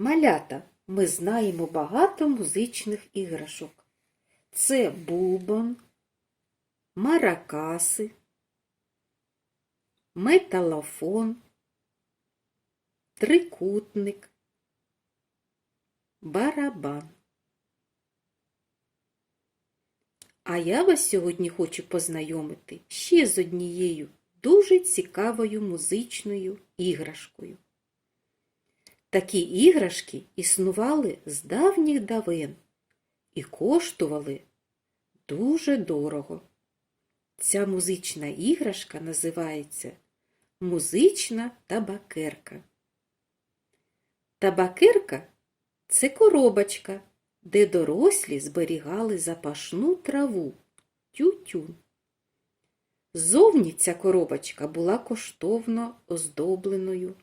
Малята, ми знаємо багато музичних іграшок. Це бубон, маракаси, металофон, трикутник, барабан. А я вас сьогодні хочу познайомити ще з однією дуже цікавою музичною іграшкою. Такі іграшки існували з давніх давен і коштували дуже дорого. Ця музична іграшка називається музична табакерка. Табакерка це коробочка, де дорослі зберігали запашну траву тютюн. Зовні ця коробочка була коштовно оздобленою,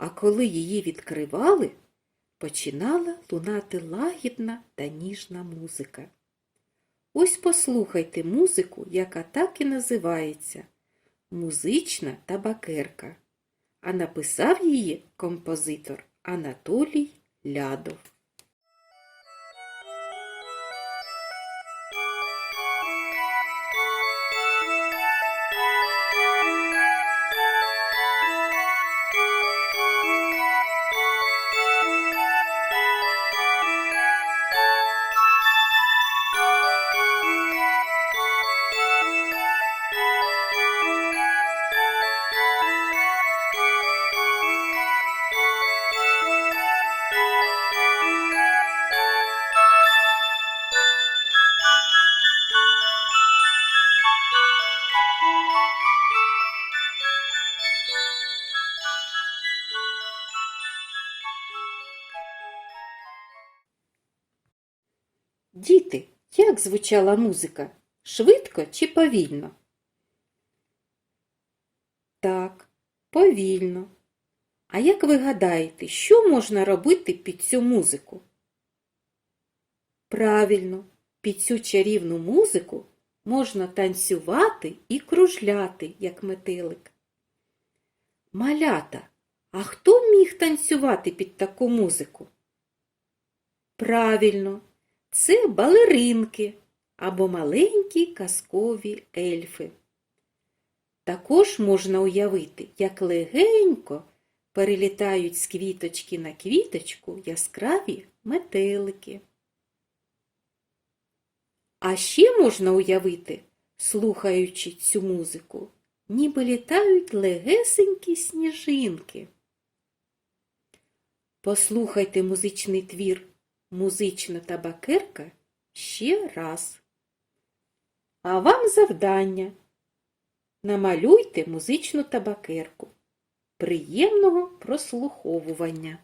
а коли її відкривали, починала лунати лагідна та ніжна музика. Ось послухайте музику, яка так і називається Музична табакерка, а написав її композитор Анатолій Лядов. Діти, як звучала музика? Швидко чи повільно? Так, повільно. А як ви гадаєте, що можна робити під цю музику? Правильно, під цю чарівну музику можна танцювати і кружляти, як метелик. Малята, а хто міг танцювати під таку музику? Правильно, це балеринки або маленькі казкові ельфи. Також можна уявити, як легенько перелітають з квіточки на квіточку яскраві метелики. А ще можна уявити, слухаючи цю музику, ніби літають легесенькі сніжинки. Послухайте музичний твір Музична табакерка ще раз. А вам завдання. Намалюйте музичну табакерку. Приємного прослуховування.